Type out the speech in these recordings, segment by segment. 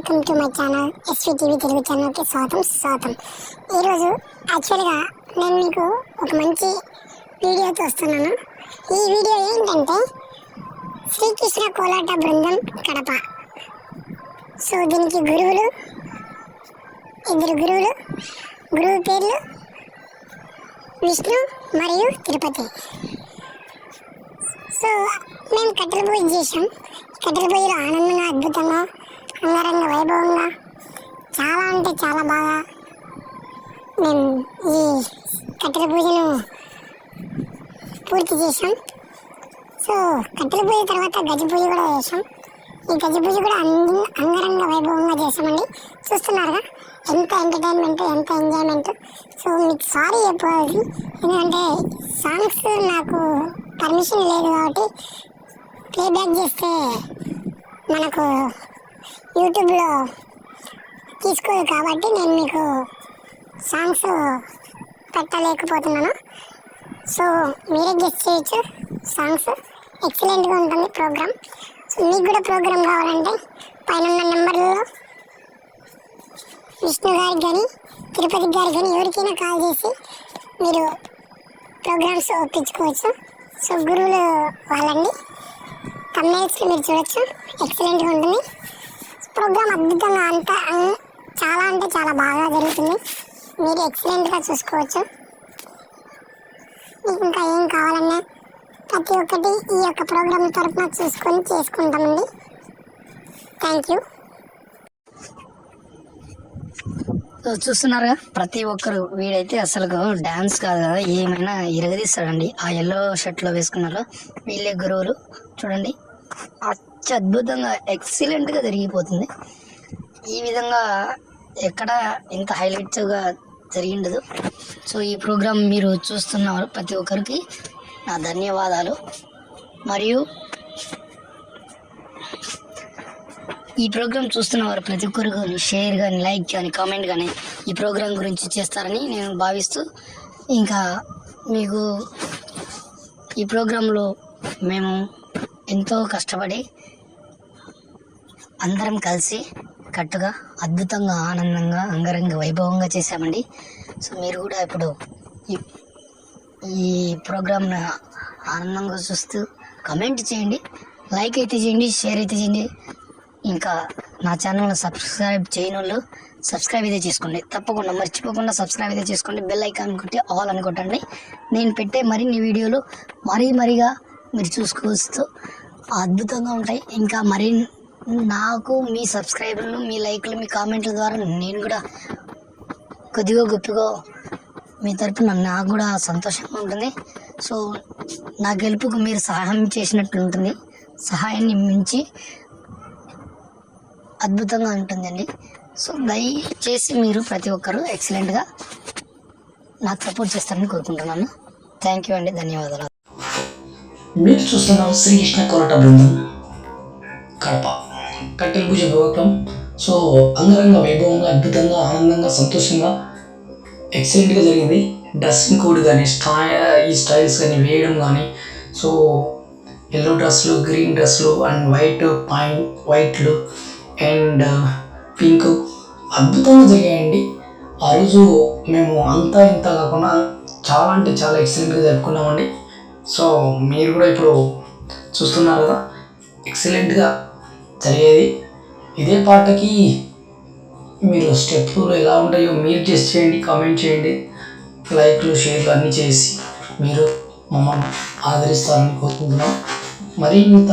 Welcome to my channel SV TV Telugu ఛానల్కి స్వాగతం స్వాగతం. ఈరోజు యాక్చువల్గా నేను మీకు ఒక మంచి వీడియో చూస్తున్నాను ఈ వీడియో ఏంటంటే శ్రీకృష్ణ కోలాట బృందం కడప. సో దీనికి గురువులు ఇద్దరు గురువులు గురువు పేర్లు విష్ణు మరియు తిరుపతి. సో మేము కట్టెల పూజ చేసాం కట్టెల పూజలో ఆనందంగా అద్భుతంగా అంగరంగ వైభవంగా చాలా అంటే చాలా బాగా మేము ఈ కట్టెల పూజను పూర్తి చేసాం సో కట్టెల పూజ తర్వాత గజ పూజ కూడా చేసాం ఈ గజ పూజ కూడా అంద అంగరంగ వైభవంగా చేసామండి చూస్తున్నారుగా ఎంత ఎంటర్టైన్మెంట్ ఎంత ఎంజాయ్మెంట్. సో మీకు సారీ చెప్పాలి ఎందుకంటే సాంగ్స్ నాకు పర్మిషన్ లేదు కాబట్టి ప్లేబ్యాక్ చేస్తే మనకు యూట్యూబ్లో తీసుకోదు కాబట్టి నేను మీకు సాంగ్స్ పెట్టలేకపోతున్నాను. సో మీరే గెస్ట్ చేయొచ్చు. సాంగ్స్ ఎక్సలెంట్గా ఉంటుంది ప్రోగ్రామ్. సో మీకు కూడా ప్రోగ్రామ్ కావాలంటే పైన ఉన్న నెంబర్లలో విష్ణు గారికి కానీ తిరుపతి గారికి కానీ ఎవరికైనా కాల్ చేసి మీరు ప్రోగ్రామ్స్ ఒప్పించుకోవచ్చు. సో గురువులు వాళ్ళండి. తమ్నైల్స్ మీరు చూడొచ్చు. ఎక్సలెంట్గా ఉంటుంది. ప్రోగ్రామ్ అద్భుతంగా అంత చాలా అంటే చాలా బాగా జరుగుతుంది. మీరు ఎక్సలెంట్గా చూసుకోవచ్చు. మీకు ఇంకా ఏం కావాలన్నా ప్రతి ఒక్కటి ఈ యొక్క ప్రోగ్రామ్ తరఫున చూసుకొని చేసుకుంటామండి. థ్యాంక్ యూ సో చూస్తున్నారుగా ప్రతి ఒక్కరు వీడైతే అసలు డ్యాన్స్ కాదు కదా ఏమైనా ఇరగదీస్తాడండి. ఆ ఎల్లో షర్ట్లో వేసుకున్నారు వీళ్ళే గురువులు. చూడండి. అత్యద్భుతంగా ఎక్సలెంట్గా జరిగిపోతుంది. ఈ విధంగా ఎక్కడ ఇంత హైలైట్గా జరిగిండదు. సో ఈ ప్రోగ్రాం మీరు చూస్తున్నారు ప్రతి ఒక్కరికి నా ధన్యవాదాలు. మరియు ఈ ప్రోగ్రాం చూస్తున్న వారు ప్రతి ఒక్కరు కానీ షేర్ కానీ లైక్ కానీ కామెంట్ కానీ ఈ ప్రోగ్రాం గురించి చేస్తారని నేను భావిస్తూ ఇంకా మీకు ఈ ప్రోగ్రాంలో మేము ఎంతో కష్టపడి అందరం కలిసి కట్టుగా అద్భుతంగా ఆనందంగా అంగరంగ వైభవంగా చేశామండి. సో మీరు కూడా ఇప్పుడు ఈ ఈ ప్రోగ్రామ్ను ఆనందంగా చూస్తూ కమెంట్ చేయండి లైక్ అయితే చేయండి షేర్ అయితే చేయండి. ఇంకా నా ఛానల్ని సబ్స్క్రైబ్ చేయని వాళ్ళు సబ్స్క్రైబ్ అయితే చేసుకోండి. తప్పకుండా మర్చిపోకుండా సబ్స్క్రైబ్ అయితే చేసుకోండి. బెల్ ఐకాన్ కొట్టి ఆల్ అని కొట్టండి. నేను పెట్టే మరిన్ని వీడియోలు మరీ మరీగా మీరు చూసుకోవచ్చు అద్భుతంగా ఉంటాయి. ఇంకా మరి నాకు మీ సబ్స్క్రైబర్లు మీ లైక్లు మీ కామెంట్ల ద్వారా నేను కూడా కొద్దిగా గొప్పగా మీ తరపున నాకు కూడా సంతోషంగా ఉంటుంది. సో నా గెలుపుకు మీరు సహాయం చేసినట్టు ఉంటుంది. సహాయాన్ని మించి అద్భుతంగా ఉంటుందండి. సో దయచేసి మీరు ప్రతి ఒక్కరూ ఎక్సలెంట్గా నాకు సపోర్ట్ చేస్తారని కోరుకుంటున్నాను. థ్యాంక్ యూ అండి. ధన్యవాదాలు. మీరు చూస్తున్నారు శ్రీకృష్ణ కొరట బృందం కట్టెల పూజ భగవతం సో అంగరంగ వైభవంగా అద్భుతంగా ఆనందంగా సంతోషంగా ఎక్సలెంట్గా జరిగింది. డ్రెస్సింగ్ కోడ్ కానీ స్టా ఈ స్టైల్స్ కానీ వేయడం కానీ సో ఎల్లో డ్రెస్సులు గ్రీన్ డ్రెస్సులు అండ్ వైట్ పాయింట్ వైట్లు అండ్ పింక్ అద్భుతంగా జరిగాయండి. ఆ రోజు మేము అంతా ఇంత కాకుండా చాలా అంటే చాలా ఎక్సలెంట్గా జరుపుకున్నామండి. సో మీరు కూడా ఇప్పుడు చూస్తున్నారు కదా ఎక్సలెంట్గా జరిగేది. ఇదే పాటకి మీరు స్టెప్లు ఎలా ఉంటాయో మీరు టెస్ట్ చేయండి కామెంట్ చేయండి. లైక్లు షేర్లు అన్నీ చేసి మీరు మమ్మల్ని ఆదరిస్తారని కోరుకుంటున్నాం. మరి ఇంత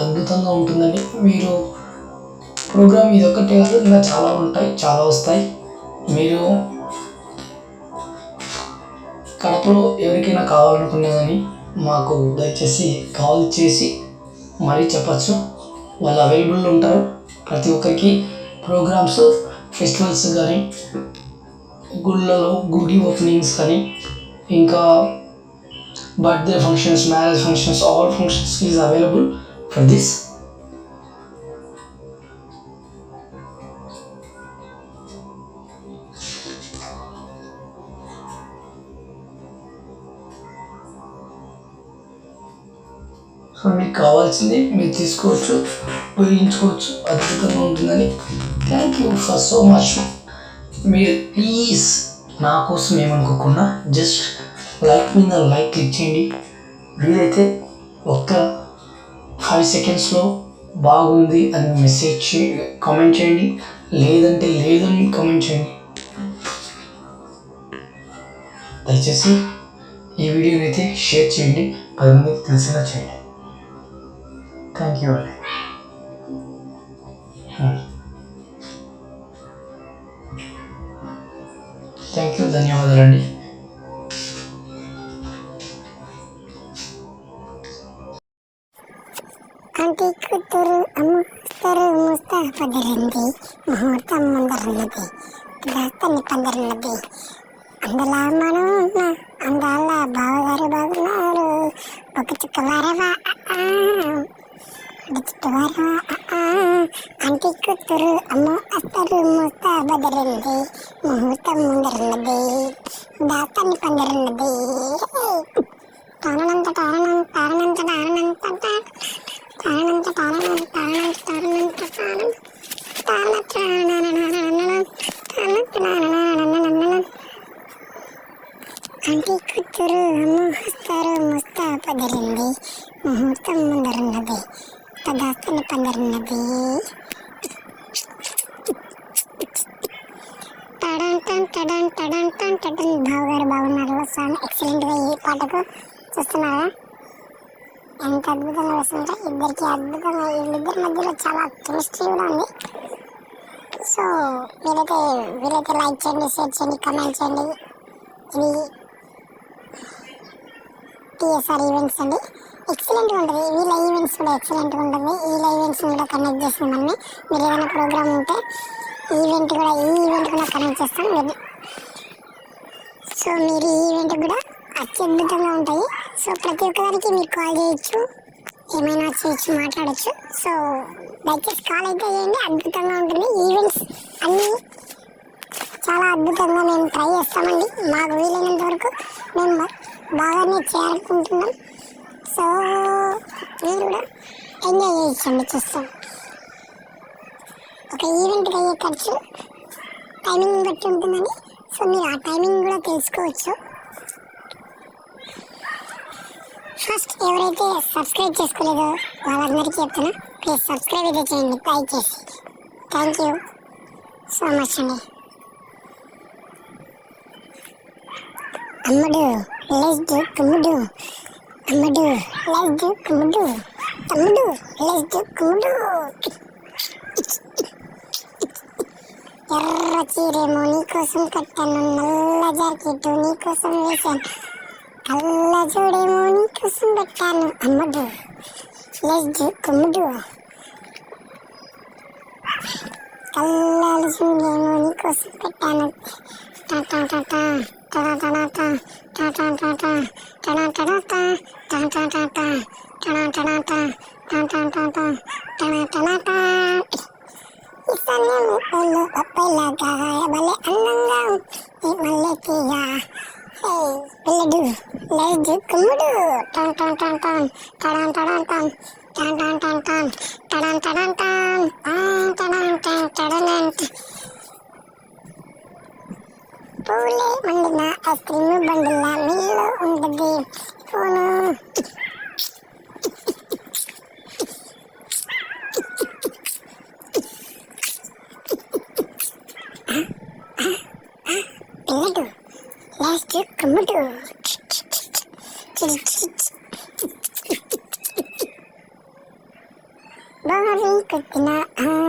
అద్భుతంగా ఉంటుందని మీరు ప్రోగ్రామ్ ఇది ఒక్కటే కాదు ఇంకా చాలా ఉంటాయి చాలా వస్తాయి. మీరు కడపలో ఎవరికైనా కావాలనుకున్నా కానీ మాకు దయచేసి కాల్ చేసి మరీ చెప్పచ్చు. వాళ్ళు అవైలబుల్ ఉంటారు. ప్రతి ఒక్కరికి ప్రోగ్రామ్స్ ఫెస్టివల్స్ కానీ గుళ్ళలో గుడి ఓపెనింగ్స్ కానీ ఇంకా birthday functions marriage functions all functions is available for this. So మీకు కావాల్సింది మీరు తీసుకోవచ్చు ఉపయోగించుకోవచ్చు. అద్భుతంగా ఉంటుందని thank you for so much మీరు ప్లీజ్ నా కోసం ఏమనుకోకుండా జస్ట్ లైక్ మీద లైక్ క్లిక్ చేయండి. వీలైతే ఒక్క ఫైవ్ సెకండ్స్లో బాగుంది అని మెసేజ్ చే కామెంట్ చేయండి. లేదంటే లేదని కామెంట్ చేయండి. దయచేసి ఈ వీడియోని అయితే షేర్ చేయండి. పది మందికి తెలిసేలా చేయండి. థ్యాంక్ యూ అండి థ్యాంక్ యూ ధన్యవాదాలండి కంటి కూతురు అమ్మస్తారు ముస్తాపదరింది ముహూర్తం ముందరున్నది. దాస్తని పందరున్నది. అందులా మనం ఉన్న అందాల బావగారు బాగున్నారు. ఒక చుక్క వారవా ఆ, ఒక చుక్క వారవా ఆ, అంటి కూతురు అమ్మ అస్తారు ముస్తాబదరింది ముహూర్తం ముందరున్నది దాస్తని పందరున్నది తానంత తానం తానంత తానంత తానంత తానం తానంత తానంత తానం తానంత అంటే కూతురు అమ్మ వస్తారు ముస్తా పదిరింది ముహూర్తం ముందరున్నది తదాస్తని పందరున్నది టడన్ టడన్ టన్ టడన్. బావు గారు బాగున్నారు సాంగ్ ఎక్సలెంట్గా ఈ పాటకు చూస్తున్నారా? ఎంత అద్భుతంగా వస్తుంటే ఇద్దరికి అద్భుతంగా వీళ్ళిద్దరి మధ్యలో చాలా కెమిస్ట్రీ కూడా ఉంది. సో మీరైతే వీరైతే లైక్ చేయండి షేర్ చేయండి కమెంట్ చేయండి. ఇది టీఎస్ఆర్ ఈవెంట్స్ అండి. ఎక్సలెంట్గా ఉంటుంది. వీళ్ళ ఈవెంట్స్ కూడా ఎక్సలెంట్గా ఉంటుంది. వీళ్ళ ఈవెంట్స్ కూడా కనెక్ట్ చేస్తుంది మనమే మీరు ఏదైనా ప్రోగ్రామ్ ఉంటే ఈవెంట్ కూడా ఈ ఈవెంట్ కూడా కనెక్ట్ చేస్తాం. మీరు సో మీరు ఈ ఈవెంట్ కూడా అత్యద్భుతంగా ఉంటాయి. సో ప్రతి ఒక్కదానికి మీరు కాల్ చేయొచ్చు ఏమైనా చేయొచ్చు మాట్లాడచ్చు. సో దయచేసి కాల్ అయితే చేయండి. అద్భుతంగా ఉంటుంది. ఈవెంట్స్ అన్నీ చాలా అద్భుతంగా మేము ట్రై చేస్తామండి. మాకు వీలైనంత వరకు మేము బాగానే చేరుకుంటున్నాం సో మీరు కూడా ఎంజాయ్ చేయొచ్చండి చూస్తాం. ఒక ఈవెంట్కి అయ్యే ఖర్చు టైమింగ్ బట్టి ఉంటుందండి. సో మీరు ఆ టైమింగ్ కూడా తెలుసుకోవచ్చు. ఫస్ట్ ఎవరైతే సబ్స్క్రైబ్ చేసుకోలేదో వాళ్ళందరికీ చెప్తున్నా ప్లీజ్ సబ్స్క్రైబ్ అయితే చేయండి దయచేసి థ్యాంక్ యూ సో మచ్ అండి. అమ్మడు లెస్డు కుమ్ముడు. అమ్మడు లెస్డు కుమ్ముడు. తమ్ముడు లెస్డు కుమ్ముడు. ఎర్ర చీరేమో నీకోసం కట్టాను నల్ల జాకెట్ నీకోసం వేశాను కళ్ళ చూడేమో నీకోసం పెట్టాను అమ్మడు లెస్ కుమ్ముడు కళ్ళాలు చూడేమో నీకోసం పెట్టాను టాటా టాటా టడా టడా టా టాటా టాటా టడా టడా టా టాటా టాటా టడా టడా టా టాటా టాటా టడా టడా టా ఇసనే ముక్కలు అప్పలాగా భలే అందంగా ఈ మల్లె తీయ హే పిల్లడు లేదు కుమ్ముడు టన్ టన్ టన్ టన్ టడాన్ టడాన్ టన్ టన్ టన్ టన్ టన్ టడాన్ టడాన్ టన్ టన్ టడాన్ టన్ టడనాన్ పూలే మండిన ఐస్ క్రీమ్ బండిలా మీలో ఉండదు ఫోను ರಿಕತ್ತಿನ ಆ